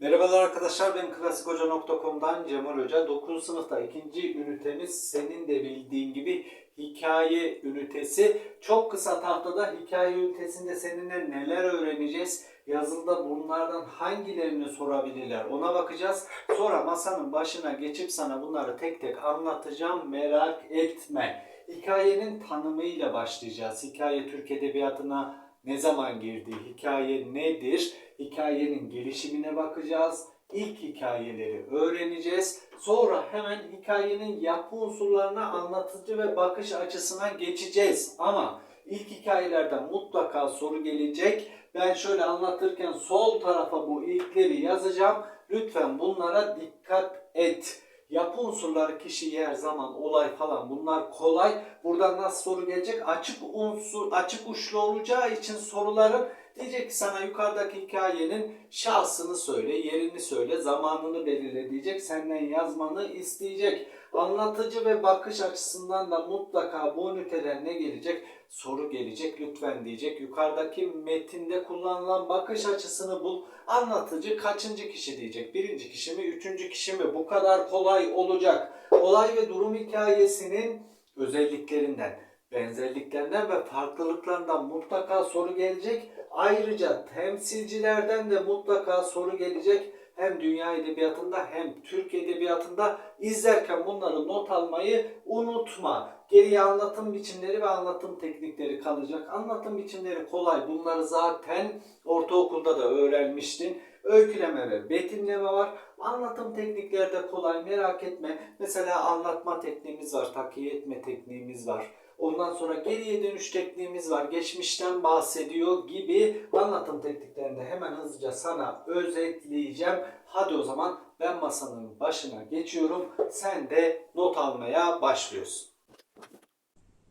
Merhabalar arkadaşlar ben klasikhoca.com'dan Cemal Hoca. 9. sınıfta ikinci ünitemiz senin de bildiğin gibi hikaye ünitesi. Çok kısa tahtada hikaye ünitesinde seninle neler öğreneceğiz? Yazılıda bunlardan hangilerini sorabilirler ona bakacağız. Sonra masanın başına geçip sana bunları tek tek anlatacağım merak etme. Hikayenin tanımıyla başlayacağız. Hikaye Türk Edebiyatı'na ne zaman girdi? Hikaye nedir? Hikayenin gelişimine bakacağız. İlk hikayeleri öğreneceğiz. Sonra hemen hikayenin yapı unsurlarına anlatıcı ve bakış açısına geçeceğiz. Ama ilk hikayelerden mutlaka soru gelecek. Ben şöyle anlatırken sol tarafa bu ilkleri yazacağım. Lütfen bunlara dikkat et. Yapı unsurları kişi, yer, zaman, olay falan bunlar kolay. Buradan nasıl soru gelecek? Açık unsur, açık uçlu olacağı için soruların diyecek ki sana yukarıdaki hikayenin şahsını söyle, yerini söyle, zamanını belirle diyecek. Senden yazmanı isteyecek. Anlatıcı ve bakış açısından da mutlaka bu üniteden ne gelecek? Soru gelecek lütfen diyecek. Yukarıdaki metinde kullanılan bakış açısını bul. Anlatıcı kaçıncı kişi diyecek? Birinci kişi mi, üçüncü kişi mi? Bu kadar kolay olacak. Olay ve durum hikayesinin özelliklerinden, benzerliklerinden ve farklılıklarından mutlaka soru gelecek. Ayrıca temsilcilerden de mutlaka soru gelecek. Hem dünya edebiyatında hem Türk edebiyatında izlerken bunları not almayı unutma. Geriye anlatım biçimleri ve anlatım teknikleri kalacak. Anlatım biçimleri kolay. Bunları zaten ortaokulda da öğrenmiştin. Öyküleme ve betimleme var. Anlatım teknikleri de kolay merak etme. Mesela anlatma tekniğimiz var, takiye etme tekniğimiz var. Ondan sonra geriye dönüş tekniğimiz var. Geçmişten bahsediyor gibi anlatım tekniklerini hemen hızlıca sana özetleyeceğim. Hadi o zaman ben masanın başına geçiyorum. Sen de not almaya başlıyorsun.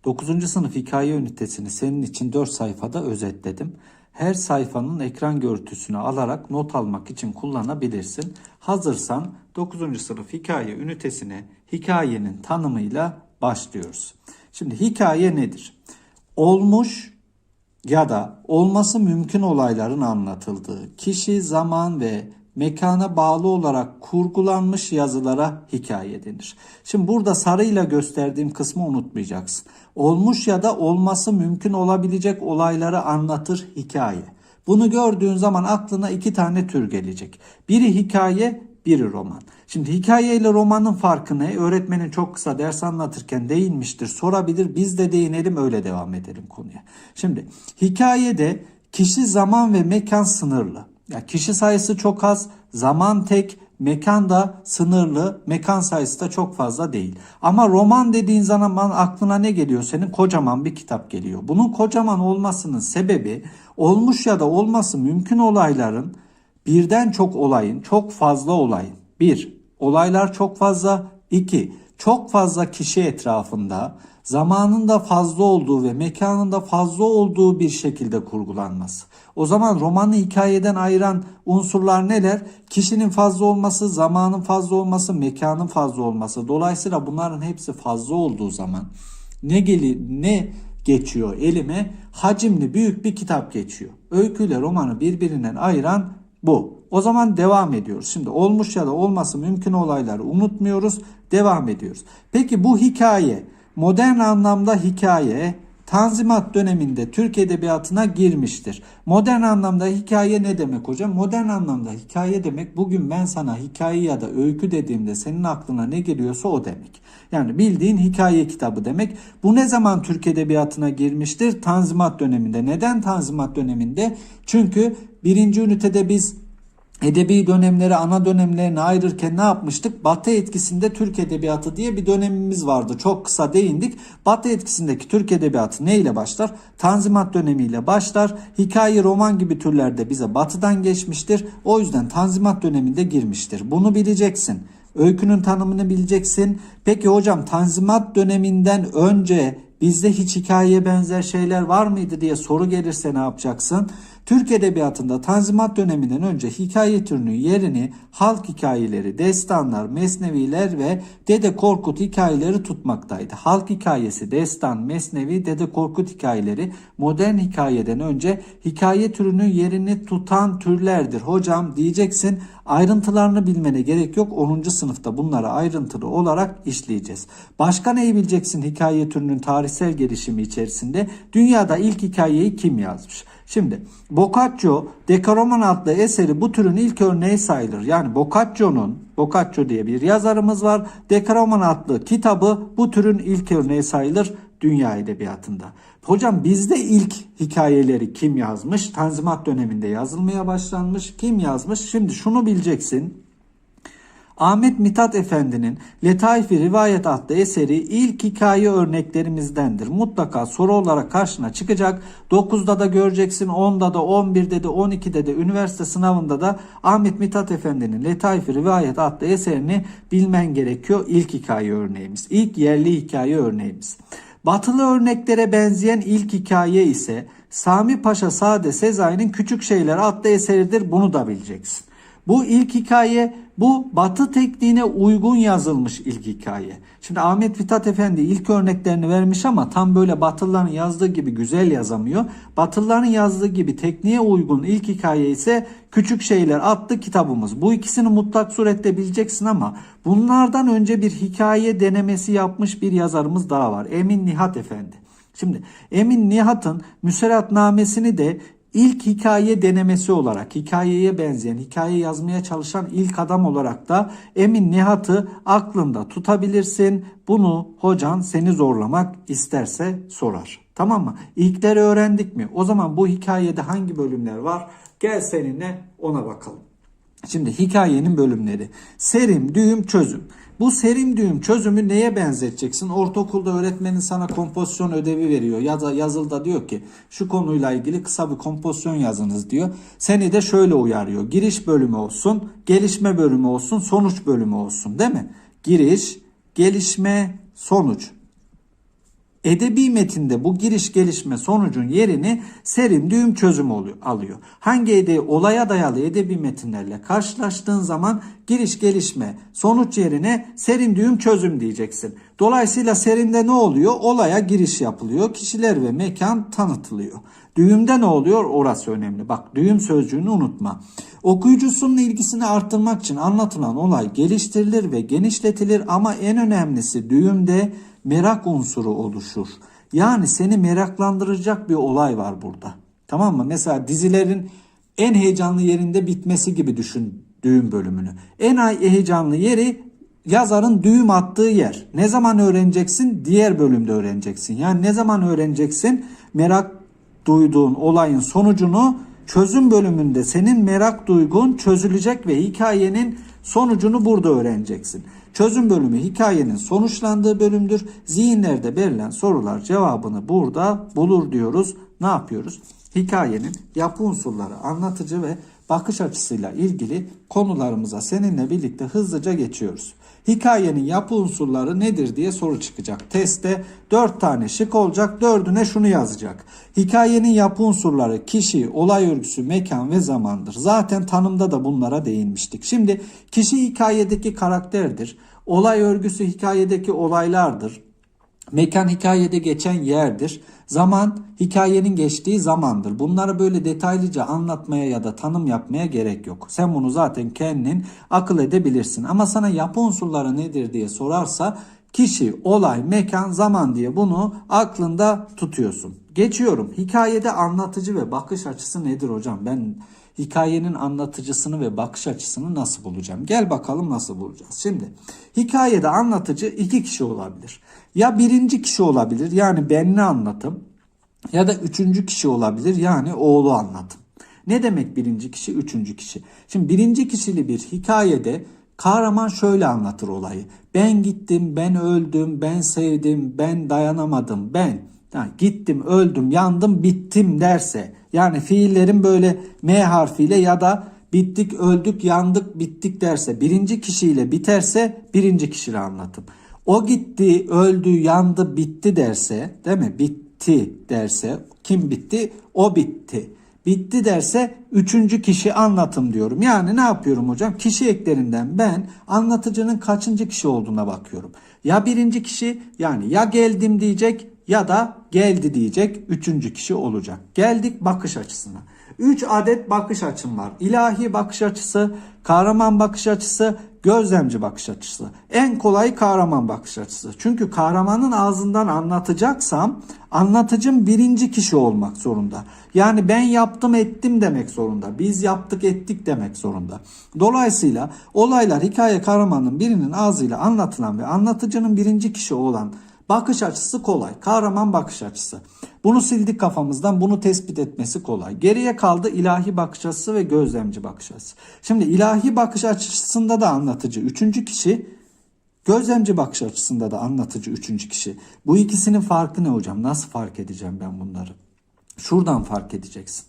9. sınıf hikaye ünitesini senin için 4 sayfada özetledim. Her sayfanın ekran görüntüsünü alarak not almak için kullanabilirsin. Hazırsan 9. sınıf hikaye ünitesine hikayenin tanımıyla başlıyoruz. Şimdi hikaye nedir? Olmuş ya da olması mümkün olayların anlatıldığı, kişi, zaman ve mekana bağlı olarak kurgulanmış yazılara hikaye denir. Şimdi burada sarıyla gösterdiğim kısmı unutmayacaksın. Olmuş ya da olması mümkün olabilecek olayları anlatır hikaye. Bunu gördüğün zaman aklına iki tane tür gelecek. Biri hikaye, biri roman. Şimdi hikaye ile romanın farkı ne? Öğretmenin çok kısa ders anlatırken değinmiştir, sorabilir. Biz de değinelim öyle devam edelim konuya. Şimdi hikayede kişi, zaman ve mekan sınırlı. Ya kişi sayısı çok az, zaman tek, mekan da sınırlı, mekan sayısı da çok fazla değil. Ama roman dediğin zaman aklına ne geliyor senin? Kocaman bir kitap geliyor. Bunun kocaman olmasının sebebi olmuş ya da olması mümkün olayların birden çok olayın, çok fazla olayın. Bir, olaylar çok fazla. İki, çok fazla kişi etrafında zamanın da fazla olduğu ve mekanın da fazla olduğu bir şekilde kurgulanması. O zaman romanı hikayeden ayıran unsurlar neler? Kişinin fazla olması, zamanın fazla olması, mekanın fazla olması. Dolayısıyla bunların hepsi fazla olduğu zaman ne geli ne geçiyor elime? Hacimli büyük bir kitap geçiyor. Öyküyle romanı birbirinden ayıran bu. O zaman devam ediyoruz. Şimdi olmuş ya da olması mümkün olayları unutmuyoruz. Devam ediyoruz. Peki bu hikaye modern anlamda hikaye Tanzimat döneminde Türk edebiyatına girmiştir. Modern anlamda hikaye ne demek hocam? Modern anlamda hikaye demek bugün ben sana hikaye ya da öykü dediğimde senin aklına ne geliyorsa o demek. Yani bildiğin hikaye kitabı demek. Bu ne zaman Türk edebiyatına girmiştir? Tanzimat döneminde. Neden Tanzimat döneminde? Çünkü birinci ünitede biz edebi dönemleri ana dönemlerine ayırırken ne yapmıştık? Batı etkisinde Türk edebiyatı diye bir dönemimiz vardı. Çok kısa değindik. Batı etkisindeki Türk edebiyatı ne ile başlar? Tanzimat dönemiyle başlar. Hikaye, roman gibi türlerde bize batıdan geçmiştir. O yüzden Tanzimat döneminde girmiştir. Bunu bileceksin. Öykünün tanımını bileceksin. Peki hocam Tanzimat döneminden önce bizde hiç hikayeye benzer şeyler var mıydı diye soru gelirse ne yapacaksın? Türk Edebiyatı'nda Tanzimat döneminden önce hikaye türünün yerini halk hikayeleri, destanlar, mesneviler ve Dede Korkut hikayeleri tutmaktaydı. Halk hikayesi, destan, mesnevi, Dede Korkut hikayeleri modern hikayeden önce hikaye türünün yerini tutan türlerdir. Hocam diyeceksin ayrıntılarını bilmene gerek yok. 10. sınıfta bunları ayrıntılı olarak işleyeceğiz. Başka neyi bileceksin hikaye türünün tarihsel gelişimi içerisinde? Dünyada ilk hikayeyi kim yazmış? Şimdi Boccaccio Decaroman adlı eseri bu türün ilk örneği sayılır. Yani Boccaccio'nun Boccaccio diye bir yazarımız var. Decaroman adlı kitabı bu türün ilk örneği sayılır dünya edebiyatında. Hocam bizde ilk hikayeleri kim yazmış? Tanzimat döneminde yazılmaya başlanmış. Kim yazmış? Şimdi şunu bileceksin. Ahmet Mithat Efendi'nin Letaif-i Rivayet adlı eseri ilk hikaye örneklerimizdendir. Mutlaka soru olarak karşına çıkacak. 9'da da göreceksin, 10'da da, 11'de de, 12'de de, üniversite sınavında da Ahmet Mithat Efendi'nin Letaif-i Rivayet adlı eserini bilmen gerekiyor. İlk hikaye örneğimiz. İlk yerli hikaye örneğimiz. Batılı örneklere benzeyen ilk hikaye ise Sami Paşa Sade Sezai'nin Küçük Şeyler adlı eseridir. Bunu da bileceksin. Bu ilk hikaye bu batı tekniğine uygun yazılmış ilk hikaye. Şimdi Ahmet Mithat Efendi ilk örneklerini vermiş ama tam böyle Batılıların yazdığı gibi güzel yazamıyor. Batılıların yazdığı gibi tekniğe uygun ilk hikaye ise Küçük Şeyler adlı kitabımız. Bu ikisini mutlak surette bileceksin ama bunlardan önce bir hikaye denemesi yapmış bir yazarımız daha var. Emin Nihat Efendi. Şimdi Emin Nihat'ın Müseratnamesini de İlk hikaye denemesi olarak hikayeye benzeyen, hikaye yazmaya çalışan ilk adam olarak da Emin Nihat'ı aklında tutabilirsin. Bunu hocan seni zorlamak isterse sorar. Tamam mı? İlkleri öğrendik mi? O zaman bu hikayede hangi bölümler var? Gel seninle ona bakalım. Şimdi hikayenin bölümleri. Serim, düğüm, çözüm. Bu serim düğüm çözümü neye benzeteceksin? Ortaokulda öğretmenin sana kompozisyon ödevi veriyor. Ya da yazılda diyor ki şu konuyla ilgili kısa bir kompozisyon yazınız diyor. Seni de şöyle uyarıyor. Giriş bölümü olsun, gelişme bölümü olsun, sonuç bölümü olsun değil mi? Giriş, gelişme, sonuç. Edebi metinde bu giriş gelişme sonucun yerini serim düğüm çözüm oluyor, alıyor. Hangi ede olaya dayalı edebi metinlerle karşılaştığın zaman giriş gelişme sonuç yerine serim düğüm çözüm diyeceksin. Dolayısıyla serinde ne oluyor? Olaya giriş yapılıyor. Kişiler ve mekan tanıtılıyor. Düğümde ne oluyor? Orası önemli. Bak düğüm sözcüğünü unutma. Okuyucusunun ilgisini arttırmak için anlatılan olay geliştirilir ve genişletilir ama en önemlisi düğümde merak unsuru oluşur. Yani seni meraklandıracak bir olay var burada. Tamam mı? Mesela dizilerin en heyecanlı yerinde bitmesi gibi düşün düğüm bölümünü. En heyecanlı yeri yazarın düğüm attığı yer. Ne zaman öğreneceksin? Diğer bölümde öğreneceksin. Yani ne zaman öğreneceksin? Merak duyduğun olayın sonucunu çözüm bölümünde senin merak duygun çözülecek ve hikayenin sonucunu burada öğreneceksin. Çözüm bölümü hikayenin sonuçlandığı bölümdür. Zihinlerde verilen sorular cevabını burada bulur diyoruz. Ne yapıyoruz? Hikayenin yapı unsurları, anlatıcı ve bakış açısıyla ilgili konularımıza seninle birlikte hızlıca geçiyoruz. Hikayenin yapı unsurları nedir diye soru çıkacak. Testte 4 tane şık olacak. Dördüne şunu yazacak. Hikayenin yapı unsurları kişi, olay örgüsü, mekan ve zamandır. Zaten tanımda da bunlara değinmiştik. Şimdi kişi hikayedeki karakterdir. Olay örgüsü hikayedeki olaylardır. Mekan hikayede geçen yerdir. Zaman hikayenin geçtiği zamandır. Bunları böyle detaylıca anlatmaya ya da tanım yapmaya gerek yok. Sen bunu zaten kendin akıl edebilirsin. Ama sana yapı unsurları nedir diye sorarsa kişi, olay, mekan, zaman diye bunu aklında tutuyorsun. Geçiyorum. Hikayede anlatıcı ve bakış açısı nedir hocam? Ben hikayenin anlatıcısını ve bakış açısını nasıl bulacağım? Gel bakalım nasıl bulacağız. Şimdi hikayede anlatıcı iki kişi olabilir. Ya birinci kişi olabilir yani benli anlatım ya da üçüncü kişi olabilir yani oğlu anlatım. Ne demek birinci kişi, üçüncü kişi? Şimdi birinci kişili bir hikayede kahraman şöyle anlatır olayı. Ben gittim, ben öldüm, ben sevdim, ben dayanamadım, ben yani gittim, öldüm, yandım, bittim derse yani fiillerin böyle M harfiyle ya da bittik, öldük, yandık, bittik derse birinci kişiyle biterse birinci kişiyle anlatım. O gitti, öldü, yandı, bitti derse değil mi? Bitti derse kim bitti? O bitti. Bitti derse üçüncü kişi anlatım diyorum. Yani ne yapıyorum hocam? Kişi eklerinden ben anlatıcının kaçıncı kişi olduğuna bakıyorum. Ya birinci kişi yani ya geldim diyecek ya da geldi diyecek üçüncü kişi olacak. Geldik bakış açısına. 3 adet bakış açım var. İlahi bakış açısı, kahraman bakış açısı, gözlemci bakış açısı. En kolay kahraman bakış açısı. Çünkü kahramanın ağzından anlatacaksam anlatıcım birinci kişi olmak zorunda. Yani ben yaptım ettim demek zorunda. Biz yaptık ettik demek zorunda. Dolayısıyla olaylar hikaye kahramanın birinin ağzıyla anlatılan ve anlatıcının birinci kişi olan Bakış açısı kolay. Kahraman bakış açısı. Bunu sildik kafamızdan. Bunu tespit etmesi kolay. Geriye kaldı ilahi bakış açısı ve gözlemci bakış açısı. Şimdi ilahi bakış açısında da anlatıcı üçüncü kişi, gözlemci bakış açısında da anlatıcı üçüncü kişi. Bu ikisinin farkı ne hocam? Nasıl fark edeceğim ben bunları? Şuradan fark edeceksin.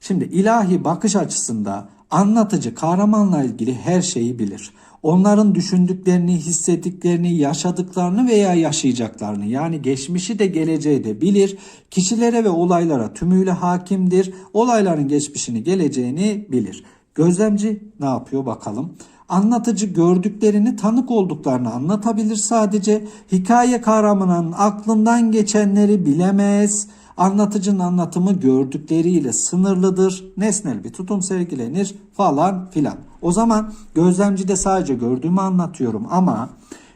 Şimdi ilahi bakış açısında anlatıcı kahramanla ilgili her şeyi bilir. Onların düşündüklerini, hissettiklerini, yaşadıklarını veya yaşayacaklarını yani geçmişi de geleceği de bilir. Kişilere ve olaylara tümüyle hakimdir. Olayların geçmişini, geleceğini bilir. Gözlemci ne yapıyor bakalım. Anlatıcı gördüklerini tanık olduklarını anlatabilir sadece. Hikaye kahramanının aklından geçenleri bilemez. Anlatıcının anlatımı gördükleriyle sınırlıdır. Nesnel bir tutum sergilenir falan filan. O zaman gözlemcide sadece gördüğümü anlatıyorum ama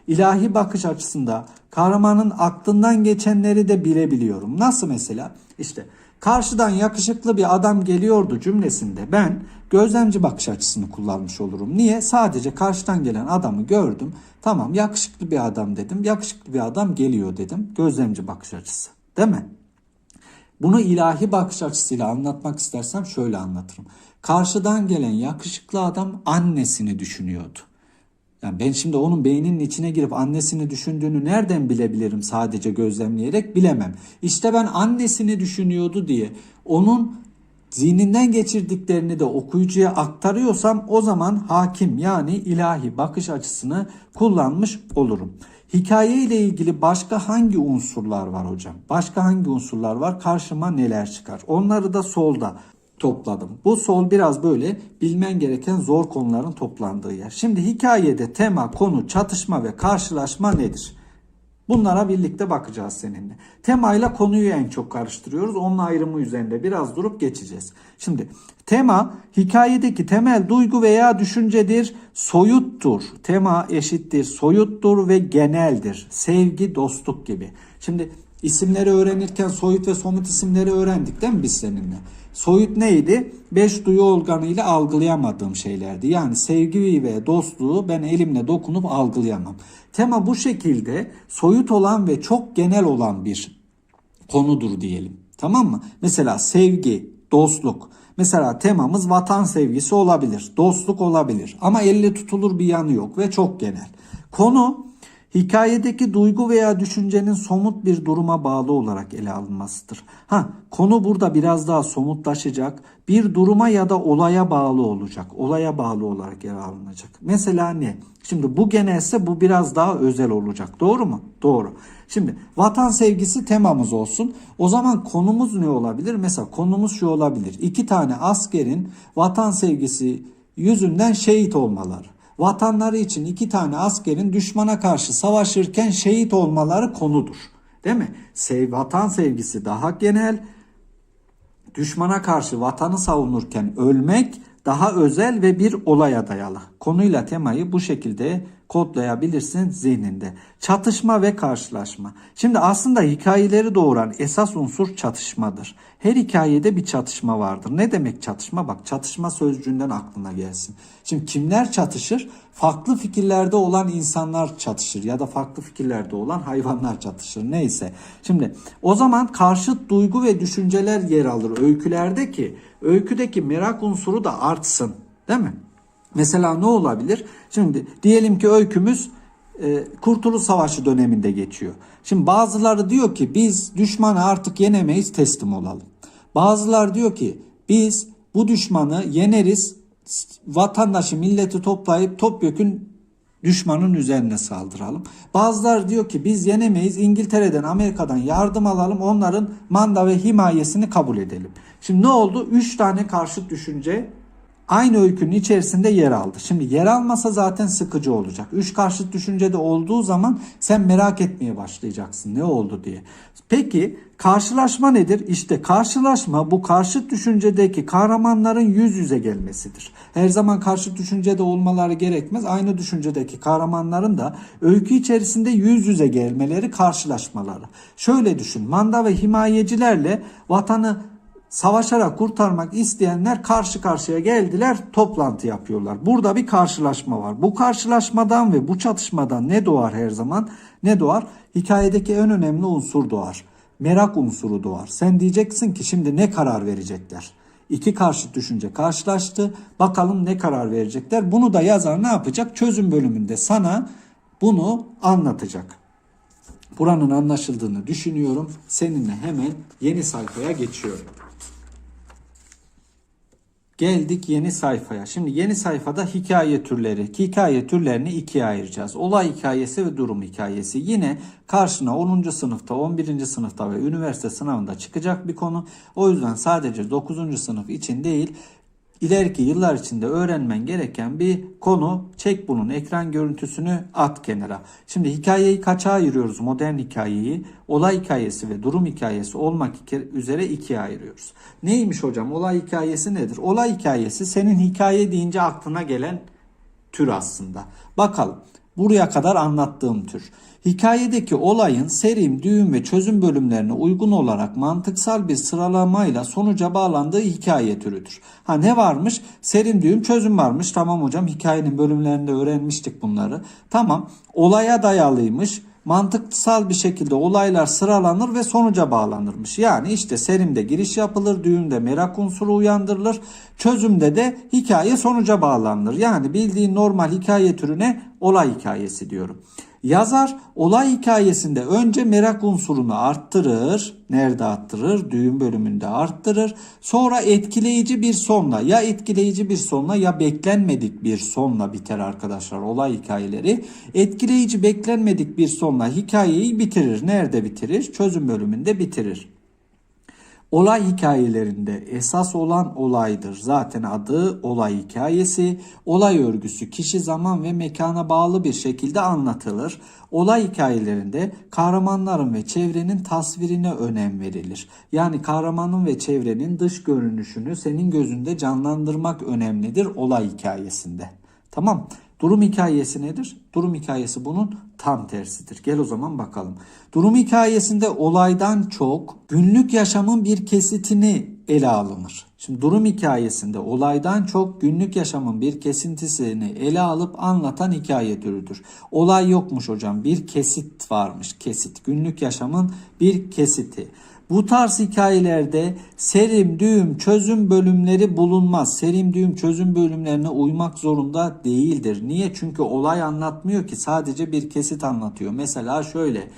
ilahi bakış açısında kahramanın aklından geçenleri de bilebiliyorum. Nasıl mesela? İşte karşıdan yakışıklı bir adam geliyordu cümlesinde ben gözlemci bakış açısını kullanmış olurum. Niye? Sadece karşıdan gelen adamı gördüm. Tamam yakışıklı bir adam dedim. Yakışıklı bir adam geliyor dedim. Gözlemci bakış açısı. Değil mi? Bunu ilahi bakış açısıyla anlatmak istersem şöyle anlatırım. Karşıdan gelen yakışıklı adam annesini düşünüyordu. Yani ben şimdi onun beyninin içine girip annesini düşündüğünü nereden bilebilirim sadece gözlemleyerek bilemem. İşte ben annesini düşünüyordu diye onun zihninden geçirdiklerini de okuyucuya aktarıyorsam o zaman hakim yani ilahi bakış açısını kullanmış olurum. Hikaye ile ilgili başka hangi unsurlar var hocam? Başka hangi unsurlar var? Karşıma neler çıkar? Onları da solda topladım. Bu sol biraz böyle bilmen gereken zor konuların toplandığı yer. Şimdi hikayede tema, konu, çatışma ve karşılaşma nedir? Bunlara birlikte bakacağız seninle. Temayla konuyu en çok karıştırıyoruz. Onun ayrımı üzerinde biraz durup geçeceğiz. Şimdi tema hikayedeki temel duygu veya düşüncedir, soyuttur. Tema eşittir, soyuttur ve geneldir. Sevgi, dostluk gibi. Şimdi isimleri öğrenirken soyut ve somut isimleri öğrendik değil mi biz seninle? Soyut neydi? Beş duyu organıyla algılayamadığım şeylerdi. Yani sevgi ve dostluğu ben elimle dokunup algılayamam. Tema bu şekilde soyut olan ve çok genel olan bir konudur diyelim. Tamam mı? Mesela sevgi, dostluk. Mesela temamız vatan sevgisi olabilir, dostluk olabilir ama elle tutulur bir yanı yok ve çok genel. Konu hikayedeki duygu veya düşüncenin somut bir duruma bağlı olarak ele alınmasıdır. Ha, konu burada biraz daha somutlaşacak. Bir duruma ya da olaya bağlı olacak. Olaya bağlı olarak ele alınacak. Mesela ne? Şimdi bu genelse bu biraz daha özel olacak. Doğru mu? Doğru. Şimdi vatan sevgisi temamız olsun. O zaman konumuz ne olabilir? Mesela konumuz şu olabilir. İki tane askerin vatan sevgisi yüzünden şehit olmaları. Vatanları için iki tane askerin düşmana karşı savaşırken şehit olmaları konudur. Değil mi? Sev, vatan sevgisi daha genel. Düşmana karşı vatanı savunurken ölmek daha özel ve bir olaya dayalı. Konuyla temayı bu şekilde kodlayabilirsin zihninde. Çatışma ve karşılaşma. Şimdi aslında hikayeleri doğuran esas unsur çatışmadır. Her hikayede bir çatışma vardır. Ne demek çatışma? Bak çatışma sözcüğünden aklına gelsin. Şimdi kimler çatışır? Farklı fikirlerde olan insanlar çatışır ya da farklı fikirlerde olan hayvanlar çatışır. Neyse. Şimdi o zaman karşıt duygu ve düşünceler yer alır öykülerde ki öyküdeki merak unsuru da artsın. Değil mi? Mesela ne olabilir? Şimdi diyelim ki öykümüz e, Kurtuluş Savaşı döneminde geçiyor. Şimdi bazıları diyor ki biz düşmanı artık yenemeyiz teslim olalım. Bazılar diyor ki biz bu düşmanı yeneriz vatandaşı milleti toplayıp topyekün düşmanın üzerine saldıralım. Bazıları diyor ki biz yenemeyiz İngiltere'den Amerika'dan yardım alalım onların manda ve himayesini kabul edelim. Şimdi ne oldu? 3 tane karşıt düşünce aynı öykünün içerisinde yer aldı. Şimdi yer almasa zaten sıkıcı olacak. Üç karşıt düşüncede olduğu zaman sen merak etmeye başlayacaksın ne oldu diye. Peki karşılaşma nedir? İşte karşılaşma bu karşıt düşüncedeki kahramanların yüz yüze gelmesidir. Her zaman karşıt düşüncede olmaları gerekmez. Aynı düşüncedeki kahramanların da öykü içerisinde yüz yüze gelmeleri karşılaşmaları. Şöyle düşün manda ve himayecilerle vatanı savaşarak kurtarmak isteyenler karşı karşıya geldiler, toplantı yapıyorlar. Burada bir karşılaşma var. Bu karşılaşmadan ve bu çatışmadan ne doğar her zaman? Ne doğar? Hikayedeki en önemli unsur doğar. Merak unsuru doğar. Sen diyeceksin ki şimdi ne karar verecekler? İki karşıt düşünce karşılaştı. Bakalım ne karar verecekler? Bunu da yazar ne yapacak? Çözüm bölümünde sana bunu anlatacak. Buranın anlaşıldığını düşünüyorum. Seninle hemen yeni sayfaya geçiyorum. Geldik yeni sayfaya. Şimdi yeni sayfada hikaye türleri. Hikaye türlerini ikiye ayıracağız. Olay hikayesi ve durum hikayesi. Yine karşına 10. sınıfta, 11. sınıfta ve üniversite sınavında çıkacak bir konu. O yüzden sadece 9. sınıf için değil, ileriki yıllar içinde öğrenmen gereken bir konu. Çek bunun ekran görüntüsünü at kenara. Şimdi hikayeyi kaça ayırıyoruz? Modern hikayeyi, olay hikayesi ve durum hikayesi olmak üzere ikiye ayırıyoruz. Neymiş hocam? Olay hikayesi nedir? Olay hikayesi senin hikaye deyince aklına gelen tür aslında. Bakalım. Buraya kadar anlattığım tür. Hikayedeki olayın serim, düğüm ve çözüm bölümlerine uygun olarak mantıksal bir sıralamayla sonuca bağlandığı hikaye türüdür. Ha ne varmış? Serim, düğüm, çözüm varmış. Tamam hocam hikayenin bölümlerinde öğrenmiştik bunları. Tamam. Olaya dayalıymış mantıksal bir şekilde olaylar sıralanır ve sonuca bağlanırmış. Yani işte serimde giriş yapılır, düğümde merak unsuru uyandırılır, çözümde de hikaye sonuca bağlanır. Yani bildiğin normal hikaye türüne olay hikayesi diyorum. Yazar olay hikayesinde önce merak unsurunu arttırır. Nerede arttırır? Düğüm bölümünde arttırır. Sonra etkileyici bir sonla ya etkileyici bir sonla ya beklenmedik bir sonla biter arkadaşlar olay hikayeleri. Etkileyici beklenmedik bir sonla hikayeyi bitirir. Nerede bitirir? Çözüm bölümünde bitirir. Olay hikayelerinde esas olan olaydır. Zaten adı olay hikayesi. Olay örgüsü kişi, zaman ve mekana bağlı bir şekilde anlatılır. Olay hikayelerinde kahramanların ve çevrenin tasvirine önem verilir. Yani kahramanın ve çevrenin dış görünüşünü senin gözünde canlandırmak önemlidir olay hikayesinde. Tamam. Durum hikayesi nedir? Durum hikayesi bunun tam tersidir. Gel o zaman bakalım. Durum hikayesinde olaydan çok günlük yaşamın bir kesitini ele alınır. Şimdi durum hikayesinde olaydan çok günlük yaşamın bir kesintisini ele alıp anlatan hikaye türüdür. Olay yokmuş hocam bir kesit varmış kesit. Günlük yaşamın bir kesiti. Bu tarz hikayelerde serim, düğüm, çözüm bölümleri bulunmaz. Serim, düğüm, çözüm bölümlerine uymak zorunda değildir. Niye? Çünkü olay anlatmıyor ki sadece bir kesit anlatıyor. Mesela şöyle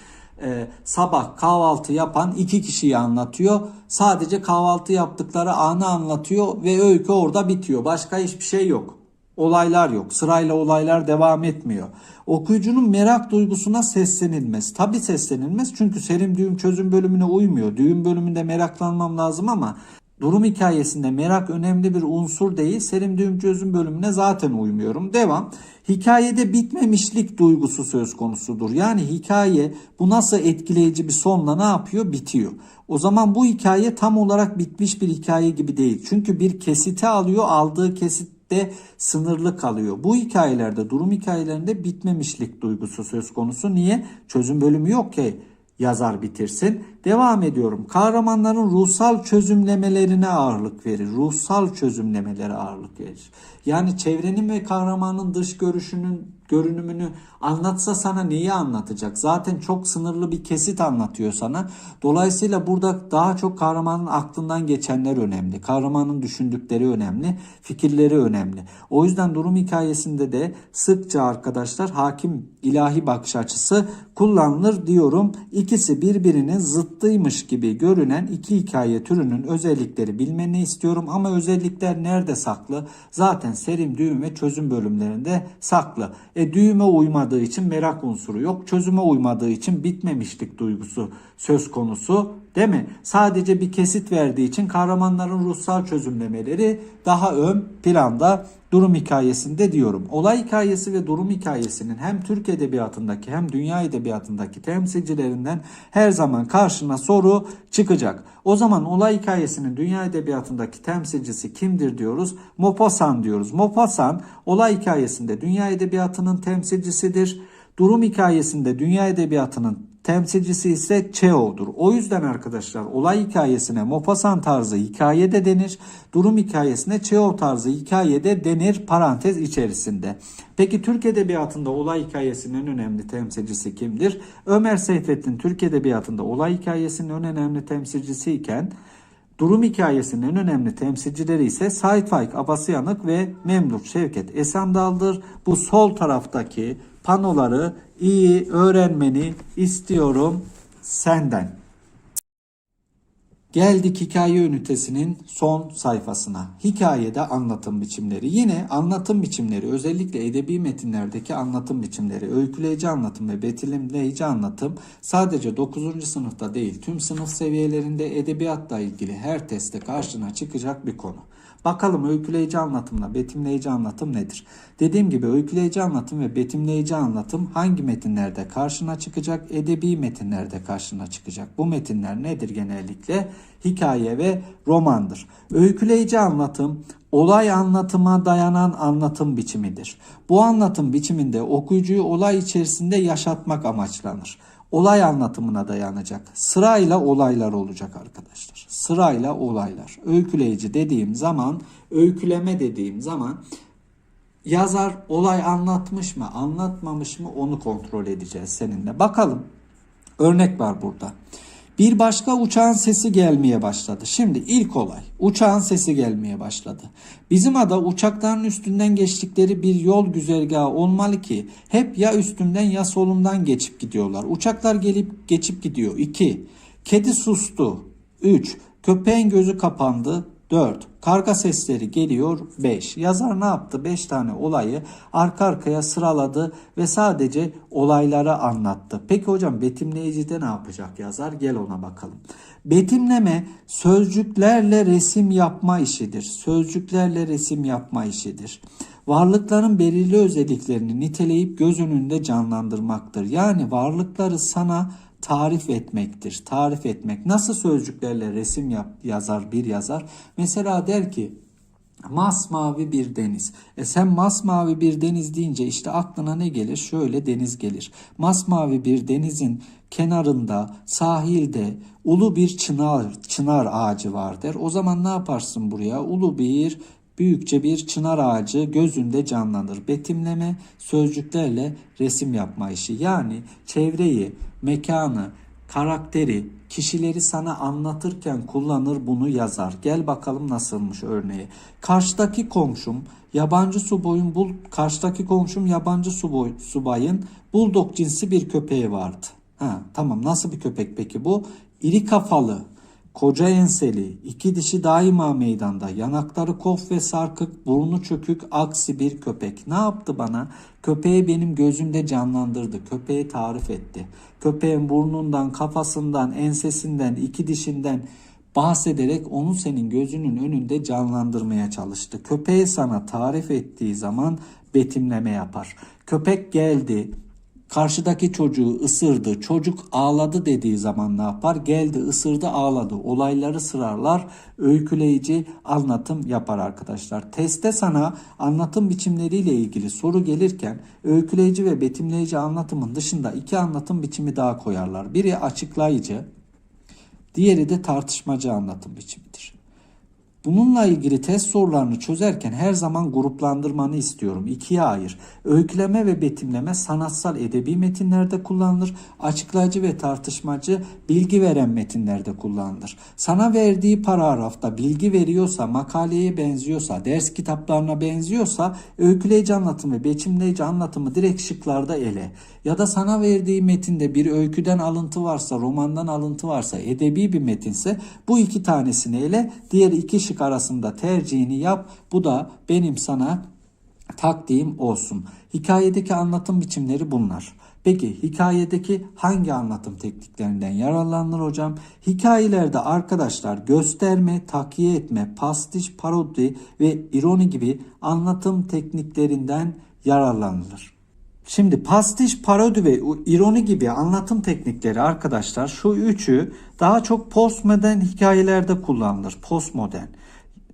e, sabah kahvaltı yapan iki kişiyi anlatıyor. Sadece kahvaltı yaptıkları anı anlatıyor ve öykü orada bitiyor. Başka hiçbir şey yok. Olaylar yok. Sırayla olaylar devam etmiyor. Okuyucunun merak duygusuna seslenilmez. Tabi seslenilmez çünkü serim düğüm çözüm bölümüne uymuyor. Düğüm bölümünde meraklanmam lazım ama durum hikayesinde merak önemli bir unsur değil. Serim düğüm çözüm bölümüne zaten uymuyorum. Devam. Hikayede bitmemişlik duygusu söz konusudur. Yani hikaye bu nasıl etkileyici bir sonla ne yapıyor? Bitiyor. O zaman bu hikaye tam olarak bitmiş bir hikaye gibi değil. Çünkü bir kesiti alıyor. Aldığı kesit de sınırlı kalıyor. Bu hikayelerde, durum hikayelerinde bitmemişlik duygusu söz konusu. Niye? Çözüm bölümü yok ki yazar bitirsin. Devam ediyorum. Kahramanların ruhsal çözümlemelerine ağırlık verir. Ruhsal çözümlemelere ağırlık verir. Yani çevrenin ve kahramanın dış görüşünün görünümünü anlatsa sana neyi anlatacak? Zaten çok sınırlı bir kesit anlatıyor sana. Dolayısıyla burada daha çok kahramanın aklından geçenler önemli. Kahramanın düşündükleri önemli. Fikirleri önemli. O yüzden durum hikayesinde de sıkça arkadaşlar hakim ilahi bakış açısı kullanılır diyorum. İkisi birbirinin zıttıymış gibi görünen iki hikaye türünün özellikleri bilmeni istiyorum. Ama özellikler nerede saklı? Zaten serim, düğüm ve çözüm bölümlerinde saklı. E düğüme uymadığı için merak unsuru yok. Çözüme uymadığı için bitmemişlik duygusu söz konusu. Değil mi? Sadece bir kesit verdiği için kahramanların ruhsal çözümlemeleri daha ön planda durum hikayesinde diyorum. Olay hikayesi ve durum hikayesinin hem Türk edebiyatındaki hem dünya edebiyatındaki temsilcilerinden her zaman karşına soru çıkacak. O zaman olay hikayesinin dünya edebiyatındaki temsilcisi kimdir diyoruz? Maupassant diyoruz. Maupassant olay hikayesinde dünya edebiyatının temsilcisidir. Durum hikayesinde dünya edebiyatının temsilcisi ise Çehov'dur. O yüzden arkadaşlar olay hikayesine Maupassant tarzı hikaye de denir. Durum hikayesine Çehov tarzı hikaye de denir parantez içerisinde. Peki Türk Edebiyatı'nda olay hikayesinin en önemli temsilcisi kimdir? Ömer Seyfettin Türk Edebiyatı'nda olay hikayesinin en önemli temsilcisi iken Durum hikayesinin en önemli temsilcileri ise Sait Faik Abasıyanık ve Memduh Şevket Esendal'dır. Bu sol taraftaki panoları iyi öğrenmeni istiyorum senden. Geldik hikaye ünitesinin son sayfasına. Hikayede anlatım biçimleri. Yine anlatım biçimleri özellikle edebi metinlerdeki anlatım biçimleri, öyküleyici anlatım ve betimleyici anlatım sadece 9. sınıfta değil tüm sınıf seviyelerinde edebiyatla ilgili her testte karşına çıkacak bir konu. Bakalım öyküleyici anlatımla betimleyici anlatım nedir? Dediğim gibi öyküleyici anlatım ve betimleyici anlatım hangi metinlerde karşına çıkacak? Edebi metinlerde karşına çıkacak. Bu metinler nedir genellikle? Hikaye ve romandır. Öyküleyici anlatım olay anlatıma dayanan anlatım biçimidir. Bu anlatım biçiminde okuyucuyu olay içerisinde yaşatmak amaçlanır olay anlatımına dayanacak. Sırayla olaylar olacak arkadaşlar. Sırayla olaylar. Öyküleyici dediğim zaman, öyküleme dediğim zaman yazar olay anlatmış mı, anlatmamış mı onu kontrol edeceğiz seninle. Bakalım. Örnek var burada. Bir başka uçağın sesi gelmeye başladı. Şimdi ilk olay uçağın sesi gelmeye başladı. Bizim ada uçakların üstünden geçtikleri bir yol güzergahı olmalı ki hep ya üstümden ya solumdan geçip gidiyorlar. Uçaklar gelip geçip gidiyor. 2. Kedi sustu. 3. Köpeğin gözü kapandı. 4. Karga sesleri geliyor 5. Yazar ne yaptı? 5 tane olayı arka arkaya sıraladı ve sadece olayları anlattı. Peki hocam betimleyicide ne yapacak yazar? Gel ona bakalım. Betimleme sözcüklerle resim yapma işidir. Sözcüklerle resim yapma işidir. Varlıkların belirli özelliklerini niteleyip göz önünde canlandırmaktır. Yani varlıkları sana tarif etmektir. Tarif etmek. Nasıl sözcüklerle resim yap, yazar bir yazar? Mesela der ki masmavi bir deniz. E sen masmavi bir deniz deyince işte aklına ne gelir? Şöyle deniz gelir. Masmavi bir denizin kenarında, sahilde ulu bir çınar, çınar ağacı var der. O zaman ne yaparsın buraya? Ulu bir büyükçe bir çınar ağacı gözünde canlanır. Betimleme sözcüklerle resim yapma işi. Yani çevreyi, mekanı, karakteri, kişileri sana anlatırken kullanır bunu yazar. Gel bakalım nasılmış örneği. Karşıdaki komşum yabancı subayın bul karşıdaki komşum yabancı subay, subayın buldog cinsi bir köpeği vardı. Ha tamam nasıl bir köpek peki bu? İri kafalı, Koca enseli, iki dişi daima meydanda, yanakları kof ve sarkık, burnu çökük, aksi bir köpek. Ne yaptı bana? Köpeği benim gözümde canlandırdı. Köpeği tarif etti. Köpeğin burnundan, kafasından, ensesinden, iki dişinden bahsederek onu senin gözünün önünde canlandırmaya çalıştı. Köpeği sana tarif ettiği zaman betimleme yapar. Köpek geldi, Karşıdaki çocuğu ısırdı, çocuk ağladı dediği zaman ne yapar? Geldi, ısırdı, ağladı. Olayları sırarlar, öyküleyici anlatım yapar arkadaşlar. Teste sana anlatım biçimleriyle ilgili soru gelirken öyküleyici ve betimleyici anlatımın dışında iki anlatım biçimi daha koyarlar. Biri açıklayıcı, diğeri de tartışmacı anlatım biçimidir. Bununla ilgili test sorularını çözerken her zaman gruplandırmanı istiyorum. İkiye ayır. Öyküleme ve betimleme sanatsal edebi metinlerde kullanılır. Açıklayıcı ve tartışmacı bilgi veren metinlerde kullanılır. Sana verdiği paragrafta bilgi veriyorsa, makaleye benziyorsa, ders kitaplarına benziyorsa öyküleyici anlatım ve betimleyici anlatımı direkt şıklarda ele. Ya da sana verdiği metinde bir öyküden alıntı varsa, romandan alıntı varsa, edebi bir metinse bu iki tanesini ele, diğer iki şık arasında tercihini yap. Bu da benim sana taktiğim olsun. Hikayedeki anlatım biçimleri bunlar. Peki hikayedeki hangi anlatım tekniklerinden yararlanılır hocam? Hikayelerde arkadaşlar gösterme, takiye etme, pastiş, parodi ve ironi gibi anlatım tekniklerinden yararlanılır. Şimdi pastiş, parodi ve ironi gibi anlatım teknikleri arkadaşlar şu üçü daha çok postmodern hikayelerde kullanılır. Postmodern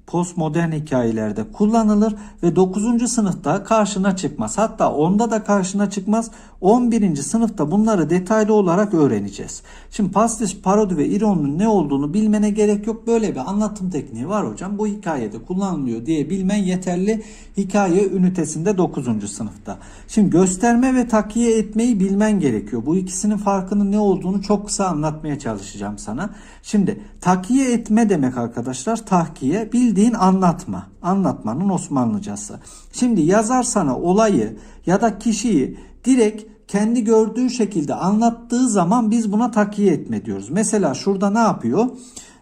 postmodern hikayelerde kullanılır ve 9. sınıfta karşına çıkmaz. Hatta onda da karşına çıkmaz. 11. sınıfta bunları detaylı olarak öğreneceğiz. Şimdi pastiş, parodi ve ironinin ne olduğunu bilmene gerek yok. Böyle bir anlatım tekniği var hocam. Bu hikayede kullanılıyor diye bilmen yeterli. Hikaye ünitesinde 9. sınıfta. Şimdi gösterme ve takiye etmeyi bilmen gerekiyor. Bu ikisinin farkının ne olduğunu çok kısa anlatmaya çalışacağım sana. Şimdi takiye etme demek arkadaşlar tahkiye bildiğin anlatma. Anlatmanın Osmanlıcası. Şimdi yazar sana olayı ya da kişiyi direkt kendi gördüğü şekilde anlattığı zaman biz buna takiye etme diyoruz. Mesela şurada ne yapıyor?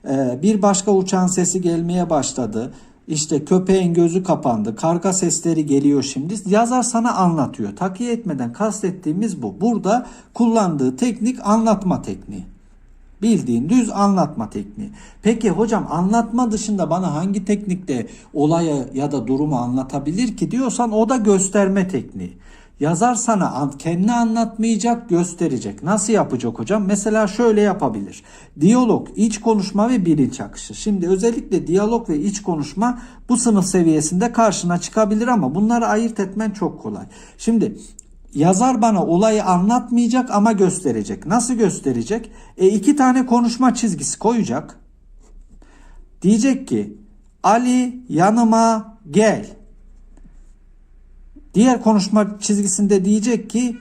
Ee, bir başka uçağın sesi gelmeye başladı. İşte köpeğin gözü kapandı. Karga sesleri geliyor şimdi. Yazar sana anlatıyor. Takiye etmeden kastettiğimiz bu. Burada kullandığı teknik anlatma tekniği. Bildiğin düz anlatma tekniği. Peki hocam anlatma dışında bana hangi teknikte olayı ya da durumu anlatabilir ki diyorsan o da gösterme tekniği. Yazar sana kendi anlatmayacak gösterecek. Nasıl yapacak hocam? Mesela şöyle yapabilir. Diyalog, iç konuşma ve bilinç akışı. Şimdi özellikle diyalog ve iç konuşma bu sınıf seviyesinde karşına çıkabilir ama bunları ayırt etmen çok kolay. Şimdi yazar bana olayı anlatmayacak ama gösterecek. Nasıl gösterecek? E iki tane konuşma çizgisi koyacak. Diyecek ki Ali yanıma gel. Diğer konuşma çizgisinde diyecek ki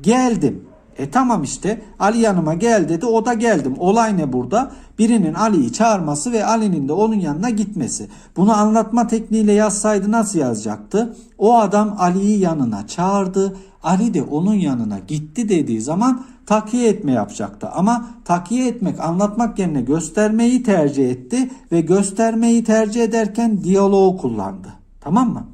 geldim. E tamam işte Ali yanıma gel dedi o da geldim. Olay ne burada? Birinin Ali'yi çağırması ve Ali'nin de onun yanına gitmesi. Bunu anlatma tekniğiyle yazsaydı nasıl yazacaktı? O adam Ali'yi yanına çağırdı. Ali de onun yanına gitti dediği zaman takiye etme yapacaktı. Ama takiye etmek, anlatmak yerine göstermeyi tercih etti ve göstermeyi tercih ederken diyaloğu kullandı. Tamam mı?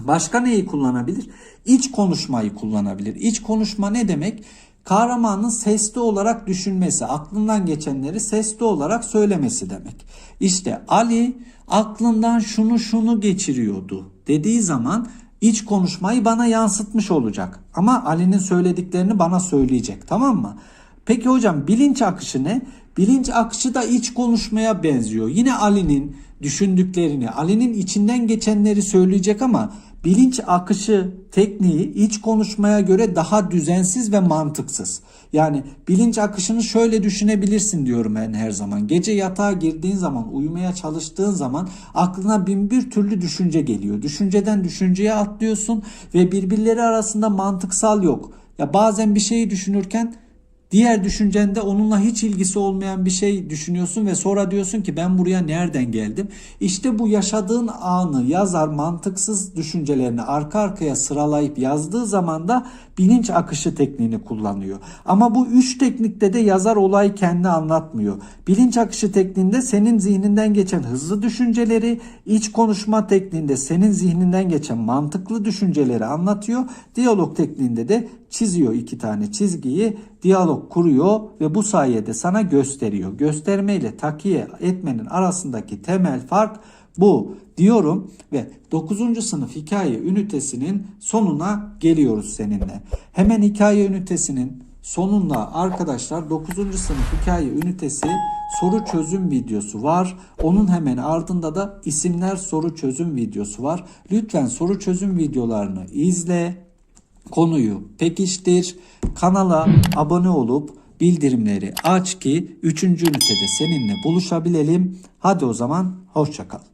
Başka neyi kullanabilir? İç konuşmayı kullanabilir. İç konuşma ne demek? Kahramanın sesli olarak düşünmesi, aklından geçenleri sesli olarak söylemesi demek. İşte Ali aklından şunu şunu geçiriyordu dediği zaman iç konuşmayı bana yansıtmış olacak. Ama Ali'nin söylediklerini bana söyleyecek tamam mı? Peki hocam bilinç akışı ne? Bilinç akışı da iç konuşmaya benziyor. Yine Ali'nin düşündüklerini, Ali'nin içinden geçenleri söyleyecek ama bilinç akışı tekniği iç konuşmaya göre daha düzensiz ve mantıksız. Yani bilinç akışını şöyle düşünebilirsin diyorum ben her zaman. Gece yatağa girdiğin zaman, uyumaya çalıştığın zaman aklına bin bir türlü düşünce geliyor. Düşünceden düşünceye atlıyorsun ve birbirleri arasında mantıksal yok. Ya bazen bir şeyi düşünürken Diğer düşüncende onunla hiç ilgisi olmayan bir şey düşünüyorsun ve sonra diyorsun ki ben buraya nereden geldim? İşte bu yaşadığın anı yazar mantıksız düşüncelerini arka arkaya sıralayıp yazdığı zaman da bilinç akışı tekniğini kullanıyor. Ama bu üç teknikte de yazar olayı kendi anlatmıyor. Bilinç akışı tekniğinde senin zihninden geçen hızlı düşünceleri, iç konuşma tekniğinde senin zihninden geçen mantıklı düşünceleri anlatıyor. Diyalog tekniğinde de çiziyor iki tane çizgiyi, diyalog kuruyor ve bu sayede sana gösteriyor. Gösterme ile takiye etmenin arasındaki temel fark bu diyorum ve 9. sınıf hikaye ünitesinin sonuna geliyoruz seninle. Hemen hikaye ünitesinin sonunda arkadaşlar 9. sınıf hikaye ünitesi soru çözüm videosu var. Onun hemen ardında da isimler soru çözüm videosu var. Lütfen soru çözüm videolarını izle. Konuyu pekiştir. Kanala abone olup bildirimleri aç ki 3. ünitede seninle buluşabilelim. Hadi o zaman hoşçakal.